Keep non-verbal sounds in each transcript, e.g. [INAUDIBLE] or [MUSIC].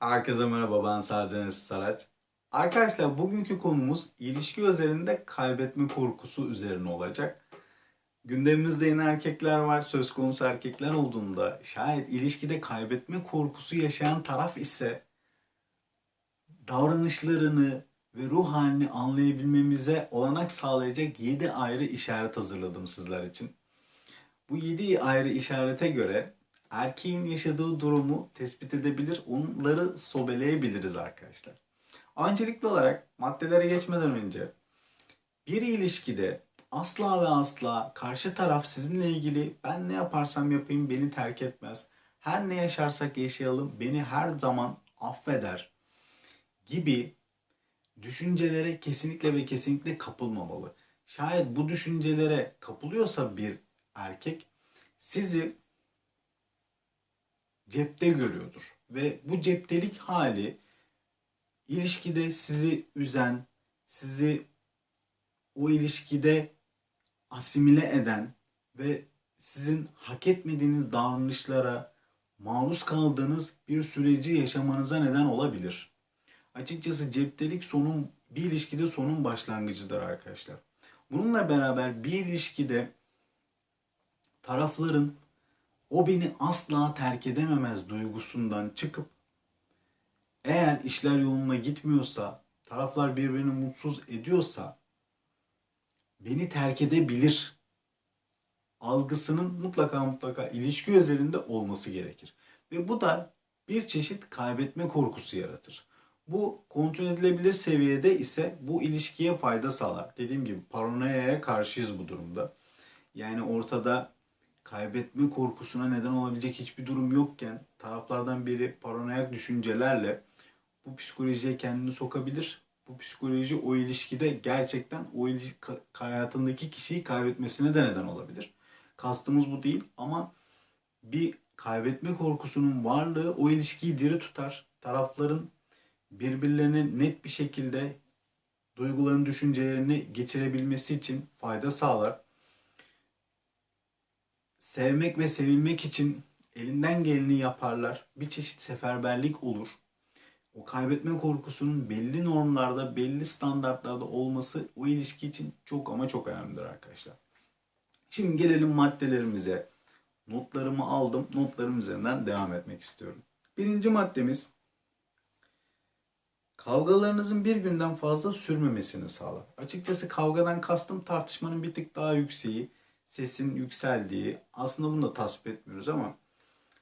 Herkese merhaba ben Sercan Saraç. Arkadaşlar bugünkü konumuz ilişki üzerinde kaybetme korkusu üzerine olacak. Gündemimizde yine erkekler var. Söz konusu erkekler olduğunda şayet ilişkide kaybetme korkusu yaşayan taraf ise davranışlarını ve ruh halini anlayabilmemize olanak sağlayacak 7 ayrı işaret hazırladım sizler için. Bu 7 ayrı işarete göre erkeğin yaşadığı durumu tespit edebilir, onları sobeleyebiliriz arkadaşlar. Öncelikli olarak maddelere geçmeden önce bir ilişkide asla ve asla karşı taraf sizinle ilgili ben ne yaparsam yapayım beni terk etmez. Her ne yaşarsak yaşayalım beni her zaman affeder gibi düşüncelere kesinlikle ve kesinlikle kapılmamalı. Şayet bu düşüncelere kapılıyorsa bir erkek sizi cepte görüyordur. Ve bu ceptelik hali ilişkide sizi üzen, sizi o ilişkide asimile eden ve sizin hak etmediğiniz davranışlara maruz kaldığınız bir süreci yaşamanıza neden olabilir. Açıkçası ceptelik sonun bir ilişkide sonun başlangıcıdır arkadaşlar. Bununla beraber bir ilişkide tarafların o beni asla terk edememez duygusundan çıkıp eğer işler yoluna gitmiyorsa, taraflar birbirini mutsuz ediyorsa beni terk edebilir algısının mutlaka mutlaka ilişki özelinde olması gerekir. Ve bu da bir çeşit kaybetme korkusu yaratır. Bu kontrol edilebilir seviyede ise bu ilişkiye fayda sağlar. Dediğim gibi paranoyaya karşıyız bu durumda. Yani ortada kaybetme korkusuna neden olabilecek hiçbir durum yokken taraflardan biri paranoyak düşüncelerle bu psikolojiye kendini sokabilir. Bu psikoloji o ilişkide gerçekten o ilişki, hayatındaki kişiyi kaybetmesine de neden olabilir. Kastımız bu değil ama bir kaybetme korkusunun varlığı o ilişkiyi diri tutar. Tarafların birbirlerine net bir şekilde duyguların, düşüncelerini geçirebilmesi için fayda sağlar sevmek ve sevilmek için elinden geleni yaparlar. Bir çeşit seferberlik olur. O kaybetme korkusunun belli normlarda, belli standartlarda olması o ilişki için çok ama çok önemlidir arkadaşlar. Şimdi gelelim maddelerimize. Notlarımı aldım. Notlarım üzerinden devam etmek istiyorum. Birinci maddemiz kavgalarınızın bir günden fazla sürmemesini sağlar. Açıkçası kavgadan kastım tartışmanın bir tık daha yükseği, sesin yükseldiği, aslında bunu da tasvip etmiyoruz ama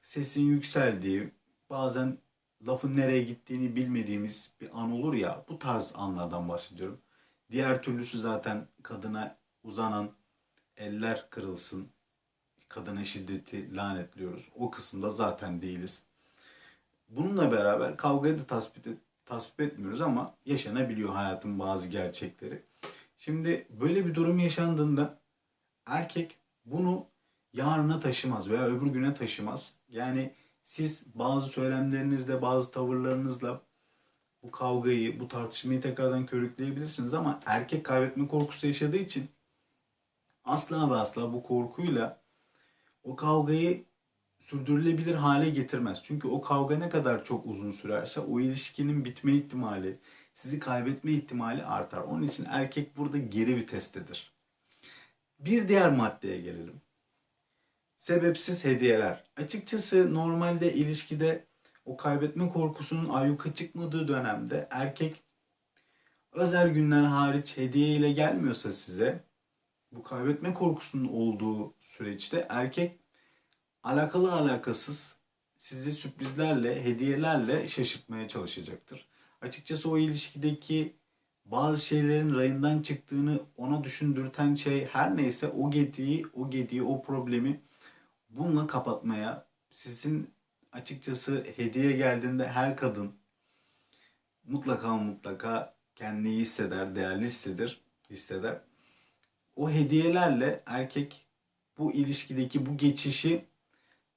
sesin yükseldiği, bazen lafın nereye gittiğini bilmediğimiz bir an olur ya, bu tarz anlardan bahsediyorum. Diğer türlüsü zaten kadına uzanan eller kırılsın, kadına şiddeti lanetliyoruz. O kısımda zaten değiliz. Bununla beraber kavgayı da tasvip, et, tasvip etmiyoruz ama yaşanabiliyor hayatın bazı gerçekleri. Şimdi böyle bir durum yaşandığında erkek bunu yarına taşımaz veya öbür güne taşımaz. Yani siz bazı söylemlerinizle, bazı tavırlarınızla bu kavgayı, bu tartışmayı tekrardan körükleyebilirsiniz ama erkek kaybetme korkusu yaşadığı için asla ve asla bu korkuyla o kavgayı sürdürülebilir hale getirmez. Çünkü o kavga ne kadar çok uzun sürerse o ilişkinin bitme ihtimali, sizi kaybetme ihtimali artar. Onun için erkek burada geri vitestedir. Bir diğer maddeye gelelim. Sebepsiz hediyeler. Açıkçası normalde ilişkide o kaybetme korkusunun ayyuka çıkmadığı dönemde erkek özel günler hariç hediye ile gelmiyorsa size bu kaybetme korkusunun olduğu süreçte erkek alakalı alakasız sizi sürprizlerle, hediyelerle şaşırtmaya çalışacaktır. Açıkçası o ilişkideki bazı şeylerin rayından çıktığını ona düşündürten şey her neyse o gediği, o gediği, o problemi bununla kapatmaya sizin açıkçası hediye geldiğinde her kadın mutlaka mutlaka kendini hisseder, değerli hisseder, hisseder. O hediyelerle erkek bu ilişkideki bu geçişi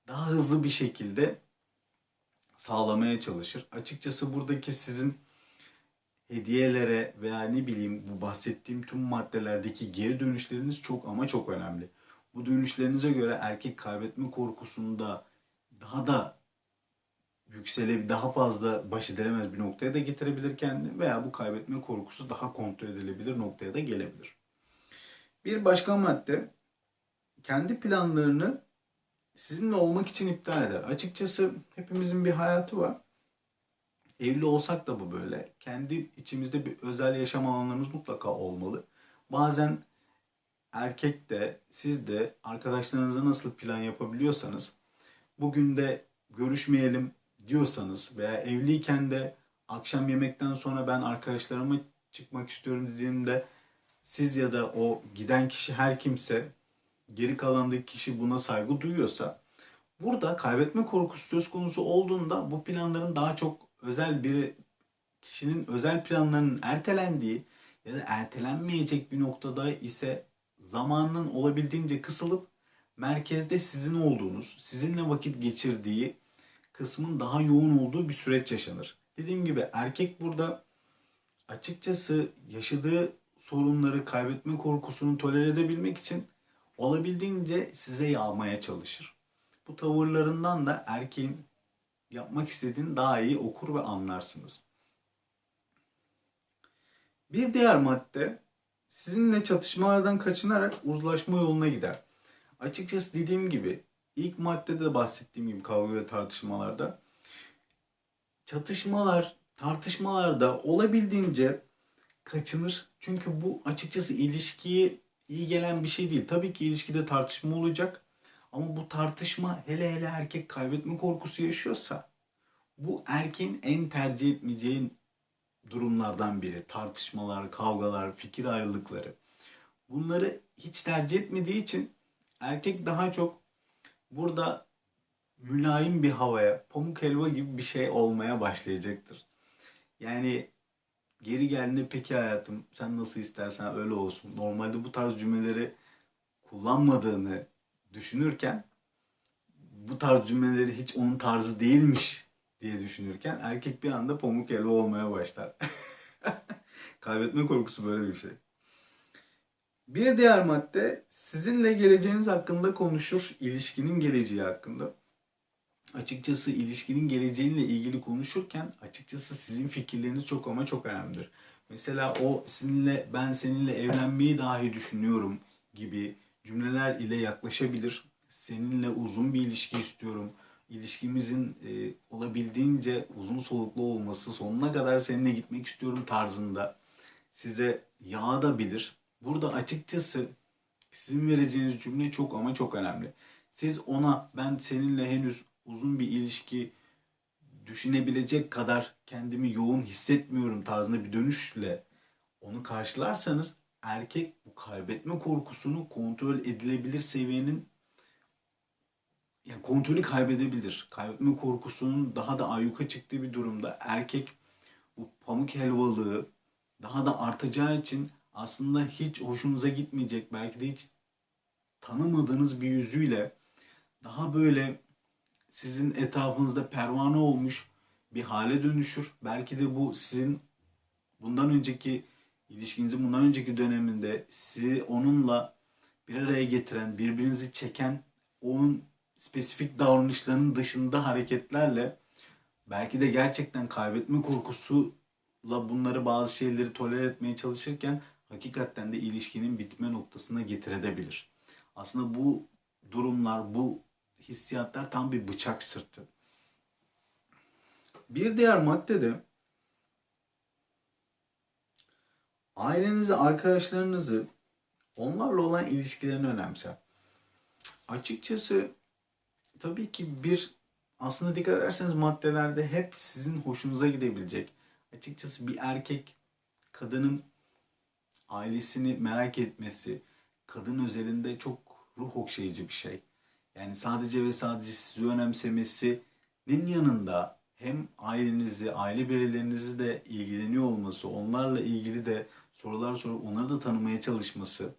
daha hızlı bir şekilde sağlamaya çalışır. Açıkçası buradaki sizin hediyelere veya ne bileyim bu bahsettiğim tüm maddelerdeki geri dönüşleriniz çok ama çok önemli. Bu dönüşlerinize göre erkek kaybetme korkusunda daha da yüksele daha fazla baş edilemez bir noktaya da getirebilir kendini veya bu kaybetme korkusu daha kontrol edilebilir noktaya da gelebilir. Bir başka madde kendi planlarını sizinle olmak için iptal eder. Açıkçası hepimizin bir hayatı var. Evli olsak da bu böyle. Kendi içimizde bir özel yaşam alanlarımız mutlaka olmalı. Bazen erkek de siz de arkadaşlarınıza nasıl plan yapabiliyorsanız bugün de görüşmeyelim diyorsanız veya evliyken de akşam yemekten sonra ben arkadaşlarıma çıkmak istiyorum dediğimde siz ya da o giden kişi her kimse geri kalandaki kişi buna saygı duyuyorsa burada kaybetme korkusu söz konusu olduğunda bu planların daha çok özel bir kişinin özel planlarının ertelendiği ya da ertelenmeyecek bir noktada ise zamanın olabildiğince kısılıp merkezde sizin olduğunuz, sizinle vakit geçirdiği kısmın daha yoğun olduğu bir süreç yaşanır. Dediğim gibi erkek burada açıkçası yaşadığı sorunları, kaybetme korkusunu tolere edebilmek için olabildiğince size yağmaya çalışır. Bu tavırlarından da erkeğin yapmak istediğini daha iyi okur ve anlarsınız. Bir diğer madde sizinle çatışmalardan kaçınarak uzlaşma yoluna gider. Açıkçası dediğim gibi ilk maddede de bahsettiğim gibi kavga ve tartışmalarda çatışmalar, tartışmalarda olabildiğince kaçınır. Çünkü bu açıkçası ilişkiye iyi gelen bir şey değil. Tabii ki ilişkide tartışma olacak. Ama bu tartışma hele hele erkek kaybetme korkusu yaşıyorsa bu erkeğin en tercih etmeyeceği durumlardan biri. Tartışmalar, kavgalar, fikir ayrılıkları. Bunları hiç tercih etmediği için erkek daha çok burada mülayim bir havaya, pamuk helva gibi bir şey olmaya başlayacaktır. Yani geri geldiğinde peki hayatım sen nasıl istersen öyle olsun. Normalde bu tarz cümleleri kullanmadığını düşünürken bu tarz cümleleri hiç onun tarzı değilmiş diye düşünürken erkek bir anda pamuk helva olmaya başlar. [LAUGHS] Kaybetme korkusu böyle bir şey. Bir diğer madde sizinle geleceğiniz hakkında konuşur, ilişkinin geleceği hakkında. Açıkçası ilişkinin geleceğiyle ilgili konuşurken açıkçası sizin fikirleriniz çok ama çok önemlidir. Mesela o sizinle ben seninle evlenmeyi dahi düşünüyorum gibi cümleler ile yaklaşabilir. Seninle uzun bir ilişki istiyorum. İlişkimizin e, olabildiğince uzun soluklu olması, sonuna kadar seninle gitmek istiyorum tarzında size yağabilir. Burada açıkçası sizin vereceğiniz cümle çok ama çok önemli. Siz ona ben seninle henüz uzun bir ilişki düşünebilecek kadar kendimi yoğun hissetmiyorum tarzında bir dönüşle onu karşılarsanız erkek bu kaybetme korkusunu kontrol edilebilir seviyenin yani kontrolü kaybedebilir. Kaybetme korkusunun daha da ayyuka çıktığı bir durumda erkek bu pamuk helvalığı daha da artacağı için aslında hiç hoşunuza gitmeyecek belki de hiç tanımadığınız bir yüzüyle daha böyle sizin etrafınızda pervane olmuş bir hale dönüşür. Belki de bu sizin bundan önceki ilişkinizin bundan önceki döneminde sizi onunla bir araya getiren, birbirinizi çeken onun spesifik davranışlarının dışında hareketlerle belki de gerçekten kaybetme korkusuyla bunları bazı şeyleri tolere etmeye çalışırken hakikaten de ilişkinin bitme noktasına getirebilir. Aslında bu durumlar, bu hissiyatlar tam bir bıçak sırtı. Bir diğer madde de ailenizi, arkadaşlarınızı, onlarla olan ilişkilerini önemser. Açıkçası tabii ki bir aslında dikkat ederseniz maddelerde hep sizin hoşunuza gidebilecek. Açıkçası bir erkek kadının ailesini merak etmesi, kadın özelinde çok ruh okşayıcı bir şey. Yani sadece ve sadece sizi önemsemesinin yanında hem ailenizi, aile bireylerinizi de ilgileniyor olması, onlarla ilgili de sorular sorup onları da tanımaya çalışması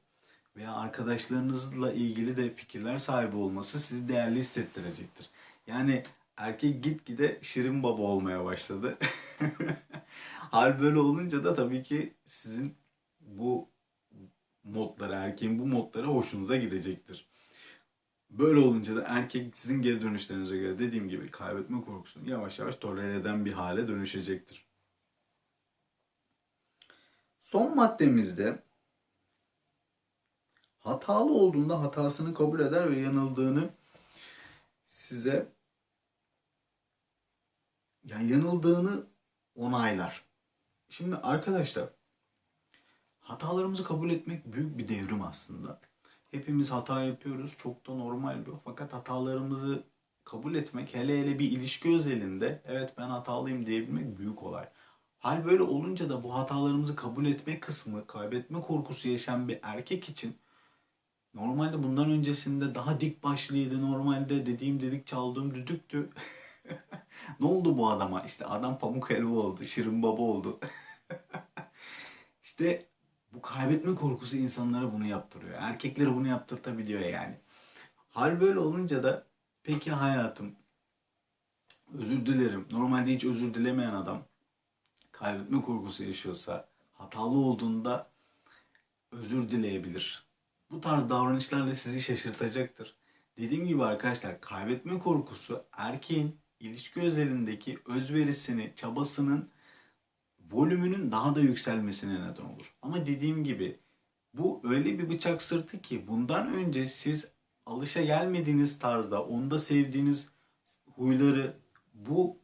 veya arkadaşlarınızla ilgili de fikirler sahibi olması sizi değerli hissettirecektir. Yani erkek gitgide şirin baba olmaya başladı. [LAUGHS] Hal böyle olunca da tabii ki sizin bu modları, erkeğin bu modları hoşunuza gidecektir. Böyle olunca da erkek sizin geri dönüşlerinize göre dediğim gibi kaybetme korkusunu yavaş yavaş tolere eden bir hale dönüşecektir. Son maddemizde hatalı olduğunda hatasını kabul eder ve yanıldığını size yani yanıldığını onaylar. Şimdi arkadaşlar hatalarımızı kabul etmek büyük bir devrim aslında. Hepimiz hata yapıyoruz. Çok da normal bu. Fakat hatalarımızı kabul etmek hele hele bir ilişki özelinde evet ben hatalıyım diyebilmek büyük olay. Hal böyle olunca da bu hatalarımızı kabul etme kısmı kaybetme korkusu yaşayan bir erkek için normalde bundan öncesinde daha dik başlıydı. Normalde dediğim dedik çaldığım düdüktü. [LAUGHS] ne oldu bu adama? İşte adam pamuk helva oldu, şirin baba oldu. [LAUGHS] işte bu kaybetme korkusu insanlara bunu yaptırıyor. Erkeklere bunu yaptırtabiliyor yani. Hal böyle olunca da peki hayatım özür dilerim. Normalde hiç özür dilemeyen adam kaybetme korkusu yaşıyorsa hatalı olduğunda özür dileyebilir. Bu tarz davranışlarla sizi şaşırtacaktır. Dediğim gibi arkadaşlar kaybetme korkusu erkeğin ilişki özelindeki özverisini, çabasının volümünün daha da yükselmesine neden olur. Ama dediğim gibi bu öyle bir bıçak sırtı ki bundan önce siz alışa gelmediğiniz tarzda onda sevdiğiniz huyları bu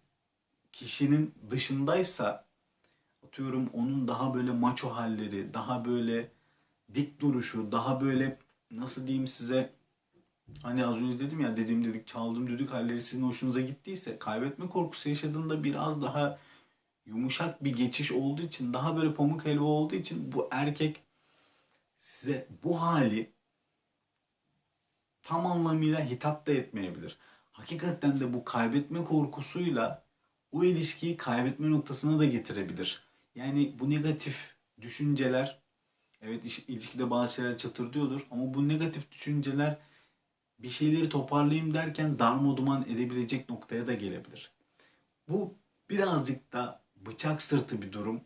kişinin dışındaysa atıyorum onun daha böyle maço halleri, daha böyle dik duruşu, daha böyle nasıl diyeyim size hani az önce dedim ya dediğim dedik çaldım düdük halleri sizin hoşunuza gittiyse kaybetme korkusu yaşadığında biraz daha yumuşak bir geçiş olduğu için daha böyle pamuk helva olduğu için bu erkek size bu hali tam anlamıyla hitap da etmeyebilir. Hakikaten de bu kaybetme korkusuyla o ilişkiyi kaybetme noktasına da getirebilir. Yani bu negatif düşünceler evet iş- ilişkide bazı şeyler çatırdıyordur ama bu negatif düşünceler bir şeyleri toparlayayım derken darmaduman edebilecek noktaya da gelebilir. Bu birazcık da bıçak sırtı bir durum.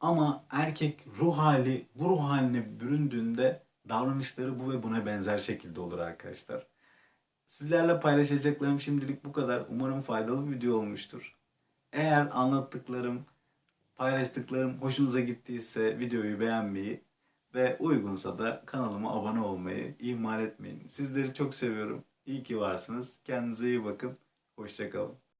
Ama erkek ruh hali bu ruh haline büründüğünde davranışları bu ve buna benzer şekilde olur arkadaşlar. Sizlerle paylaşacaklarım şimdilik bu kadar. Umarım faydalı bir video olmuştur. Eğer anlattıklarım, paylaştıklarım hoşunuza gittiyse videoyu beğenmeyi ve uygunsa da kanalıma abone olmayı ihmal etmeyin. Sizleri çok seviyorum. İyi ki varsınız. Kendinize iyi bakın. Hoşçakalın.